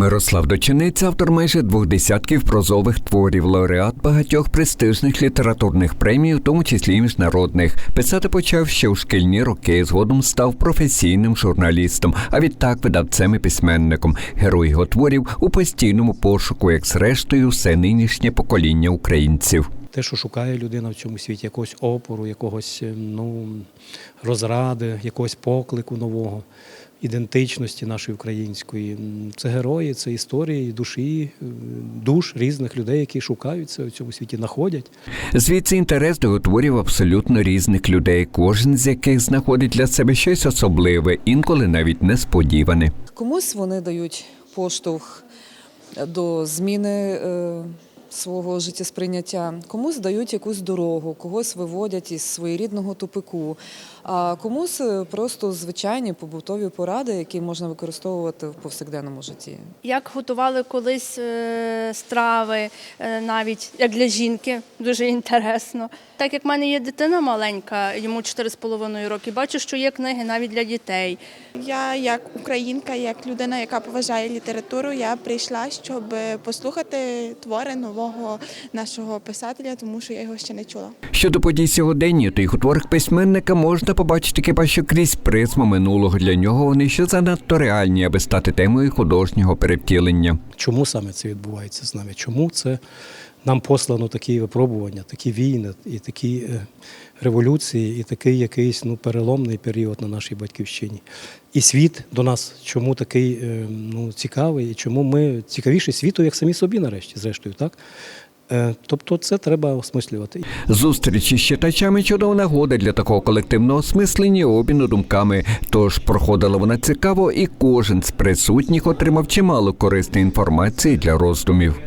Мирослав Дочинець, автор майже двох десятків прозових творів, лауреат багатьох престижних літературних премій, в тому числі і міжнародних. Писати почав ще у шкільні роки. Згодом став професійним журналістом, а відтак видавцем і письменником. Герой його творів у постійному пошуку, як зрештою, все нинішнє покоління українців. Те, що шукає людина в цьому світі, якогось опору, якогось е, ну, розради, якогось поклику нового, ідентичності нашої української. Це герої, це історії душі, е, душ різних людей, які шукаються в цьому світі, знаходять. Звідси інтерес до творів абсолютно різних людей, кожен з яких знаходить для себе щось особливе, інколи навіть несподіване. Комусь вони дають поштовх до зміни е, свого життєсприйняття, комусь дають якусь дорогу, когось виводять із своєрідного тупику, а комусь е, просто звичайні побутові поради, які можна використовувати в повсякденному житті. Як готували колись е, страви, е, навіть як для жінки, дуже інтересно. Так як в мене є дитина маленька, йому 4,5 роки, бачу, що є книги навіть для дітей. Я як українка, як людина, яка поважає літературу, я прийшла, щоб послухати твори нового нашого писателя, тому що я його ще не чула. Щодо подій сьогодення, то їх у творах письменника можна побачити хіба що крізь призму минулого. Для нього вони ще занадто реальні, аби стати темою художнього перевтілення. Чому саме це відбувається з нами? Чому це нам послано такі випробування, такі війни і такі е, революції, і такий якийсь ну, переломний період на нашій батьківщині? І світ до нас чому такий е, ну, цікавий, і чому ми цікавіші світу, як самі собі, нарешті, зрештою, так? Е, Тобто це треба осмислювати. Зустрічі з читачами чудова нагода для такого колективного осмислення обміну думками. Тож проходила вона цікаво, і кожен з присутніх отримав чимало корисної інформації для роздумів.